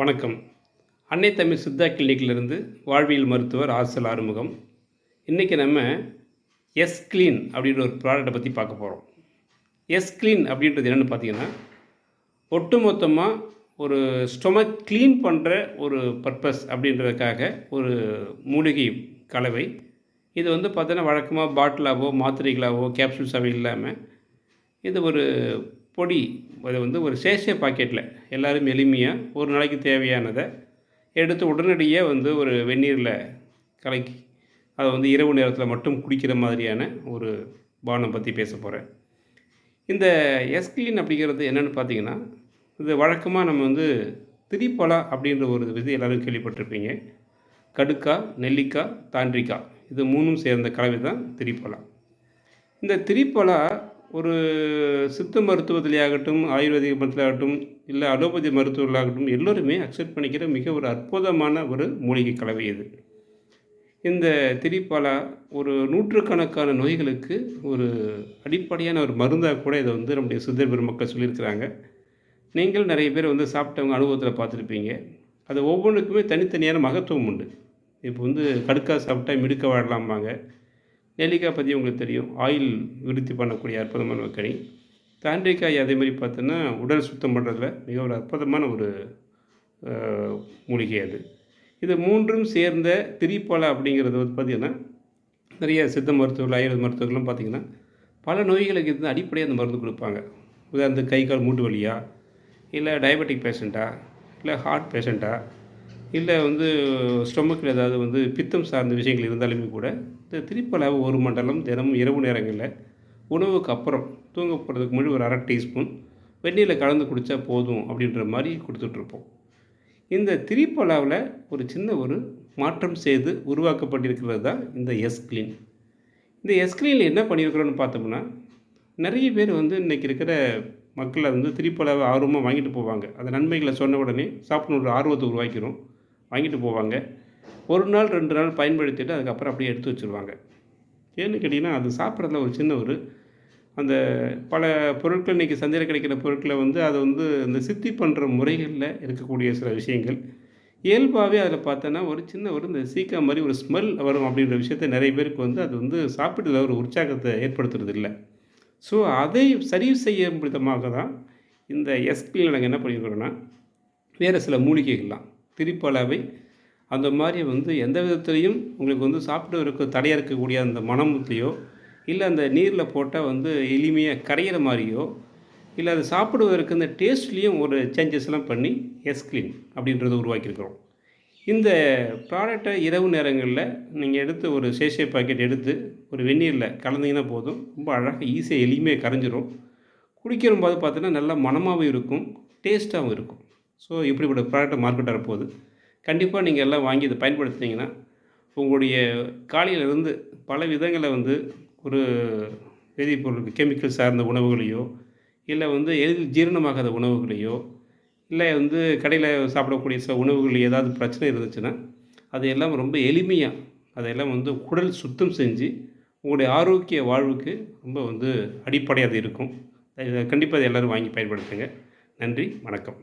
வணக்கம். அன்னை தமிழ் சித்தா கிளினிக்கிலிருந்து வாழ்வியல் மருத்துவர் ஆர்சல் ஆறுமுகம். இன்றைக்கி நம்ம எஸ் க்ளீன் அப்படின்ற ஒரு ப்ராடக்ட்டை பற்றி பார்க்க போகிறோம் எஸ் க்ளீன் அப்படின்றது என்னென்னு பார்த்தீங்கன்னா ஒட்டுமொத்தமாக ஒரு ஸ்டொமக் க்ளீன் பண்ணுற ஒரு பர்பஸ் அப்படின்றதுக்காக ஒரு மூலிகை கலவை. இது வந்து பார்த்தோன்னா வழக்கமாக பாட்டிலாவோ மாத்திரைகளாவோ கேப்சூல்ஸாவோ இல்லாமல் இது ஒரு பொடி அது வந்து ஒரு சேஷே பாக்கெட்டில் எல்லோரும் எளிமையாக ஒரு நாளைக்கு தேவையானதை எடுத்து உடனடியாக வந்து ஒரு வெந்நீரில் கலக்கி அதை வந்து இரவு நேரத்தில் மட்டும் குடிக்கிற மாதிரியான ஒரு பானம் பற்றி பேச போகிறேன் இந்த எஸ்கிலின் அப்படிங்கிறது என்னென்னு பார்த்தீங்கன்னா இது வழக்கமாக நம்ம வந்து திரிப்பலா அப்படின்ற ஒரு விதி எல்லோரும் கேள்விப்பட்டிருப்பீங்க. கடுக்கா நெல்லிக்காய் தாண்டிக்காய் இது மூணும் சேர்ந்த கலவை தான் திரிப்பலா இந்த திரிப்பலா ஒரு சித்த மருத்துவத்திலேயாகட்டும் ஆயுர்வேதிக மருத்துவத்திலாகட்டும் இல்லை அலோபதி மருத்துவர்களாகட்டும் எல்லோருமே அக்செப்ட் பண்ணிக்கிற மிக ஒரு அற்புதமான ஒரு மூலிகை கலவை இது. இந்த திரிப்பாலா ஒரு நூற்றுக்கணக்கான நோய்களுக்கு ஒரு அடிப்படையான ஒரு மருந்தாக கூட இதை வந்து நம்முடைய சித்தர் பெருமக்கள் சொல்லியிருக்கிறாங்க. நீங்கள் நிறைய பேர் வந்து சாப்பிட்டவங்க அனுபவத்தில் பார்த்துருப்பீங்க. அது ஒவ்வொன்றுக்குமே தனித்தனியான மகத்துவம் உண்டு. இப்போ வந்து கடுக்காய் சாப்பிட்டா மிடுக்க வாழலாம்பாங்க. நெல்லிக்காய் பற்றி உங்களுக்கு தெரியும். ஆயில் விருத்தி பண்ணக்கூடிய அற்புதமான கனி. தாண்டிக்காய் அதே மாதிரி பார்த்தோன்னா உடல் சுத்தம் பண்ணுறதுல மிக ஒரு அற்புதமான ஒரு மூலிகை அது. இது மூன்றும் சேர்ந்த திரிப்பலை அப்படிங்கிறது வந்து பார்த்திங்கன்னா நிறைய சித்த மருத்துவர்கள் ஆயுர்வேத மருத்துவர்களும் பார்த்திங்கன்னா பல நோய்களுக்கு இருந்து அடிப்படையாக அந்த மருந்து கொடுப்பாங்க. உதாரணத்துக்கு கை கால் மூட்டு வலியா? இல்லை டயபெட்டிக் பேஷண்ட்டா இல்லை ஹார்ட் பேஷண்ட்டா இல்லை வந்து ஸ்டொமக்கில் ஏதாவது வந்து பித்தம் சார்ந்த விஷயங்கள் இருந்தாலுமே கூட இந்த திரிப்பலாவை ஒரு மண்டலம் தினமும் இரவு நேரங்களில் உணவுக்கு அப்புறம் தூங்க போகிறதுக்கு முன்னாடி ஒரு அரை டீஸ்பூன் வெந்நீரில் கலந்து குடித்தா போதும் அப்படின்ற மாதிரி கொடுத்துட்ருப்போம் இந்த திரிப்பலாவில் ஒரு சின்ன ஒரு மாற்றம் செய்து உருவாக்கப்பட்டிருக்கிறது தான் இந்த எஸ்க்ளீன் இந்த எஸ்க்ளீனில் என்ன பண்ணியிருக்கிறோன்னு பார்த்தோம்னா நிறைய பேர் வந்து இன்றைக்கி இருக்கிற மக்களை வந்து திரிப்பலாவை ஆர்வமாக வாங்கிட்டு போவாங்க. அந்த நன்மைகளை சொன்ன உடனே சாப்பிட்ணுன்ற ஆர்வத்தை உருவாக்கிறோம். வாங்கிட்டு போவாங்க. ஒரு நாள் ரெண்டு நாள் பயன்படுத்திட்டு அதுக்கப்புறம் அப்படியே எடுத்து வச்சுருவாங்க. ஏன்னு கேட்டிங்கன்னா அது சாப்பிட்றதுல ஒரு சின்ன ஒரு அந்த பல பொருட்கள் இன்றைக்கி சந்தையில் கிடைக்கிற பொருட்களை வந்து அதை வந்து இந்த சித்தி பண்ணுற முறைகளில் இருக்கக்கூடிய சில விஷயங்கள். இயல்பாகவே அதில் பார்த்தோன்னா ஒரு சின்ன ஒரு இந்த சீக்கா மாதிரி ஒரு ஸ்மெல் வரும் அப்படின்ற விஷயத்த நிறைய பேருக்கு வந்து அது வந்து சாப்பிட்டதில் ஒரு உற்சாகத்தை ஏற்படுத்துறது இல்லை. ஸோ அதை சரி செய்ய விதமாக தான் இந்த எஸ்பியில் நாங்கள் என்ன பண்ணியிருக்கிறோன்னா வேறு சில மூலிகைகள்லாம். திரிப்பளவை அந்த மாதிரி வந்து எந்த விதத்துலேயும் உங்களுக்கு வந்து சாப்பிட்டு இருக்க தடையாக இருக்கக்கூடிய அந்த மனமுத்திலையோ இல்லை அந்த நீரில் போட்டால் வந்து எளிமையாக கரையிற மாதிரியோ இல்லை அது சாப்பிடுவதற்கு அந்த டேஸ்ட்லேயும் ஒரு சேஞ்சஸ்லாம் பண்ணி எஸ்க்ளீன் அப்படின்றத உருவாக்கியிருக்கிறோம். இந்த ப்ராடக்டை இரவு நேரங்களில் நீங்கள் எடுத்து ஒரு சேஷே பாக்கெட் எடுத்து ஒரு வெந்நீரில் கலந்தீங்கன்னா போதும். ரொம்ப அழகாக ஈஸியாக எளிமையாக கரைஞ்சிரும். குடிக்கிற போது பார்த்தீங்கன்னா நல்லா மனமாகவும் இருக்கும் டேஸ்ட்டாகவும் இருக்கும். ஸோ இப்படிப்பட்ட ப்ராடக்ட் மார்க்கெட் வரப்போகுது. கண்டிப்பாக நீங்கள் எல்லாம் வாங்கி இதை பயன்படுத்தினீங்கன்னா உங்களுடைய காலையிலிருந்து பல விதங்களை வந்து ஒரு வேதிப்பொருள் கெமிக்கல் சார்ந்த உணவுகளையோ இல்லை வந்து எளிதில் ஜீரணமாகாத உணவுகளையோ இல்லை வந்து கடையில் சாப்பிடக்கூடிய சில உணவுகள் ஏதாவது பிரச்சனை இருந்துச்சுன்னா அதையெல்லாம் ரொம்ப எளிமையாக அதையெல்லாம் வந்து குடல் சுத்தம் செஞ்சு உங்களுடைய ஆரோக்கிய வாழ்வுக்கு ரொம்ப வந்து அடிப்படையாக அது இருக்கும் கண்டிப்பாக அதை எல்லோரும் வாங்கி பயன்படுத்துங்க. நன்றி வணக்கம்.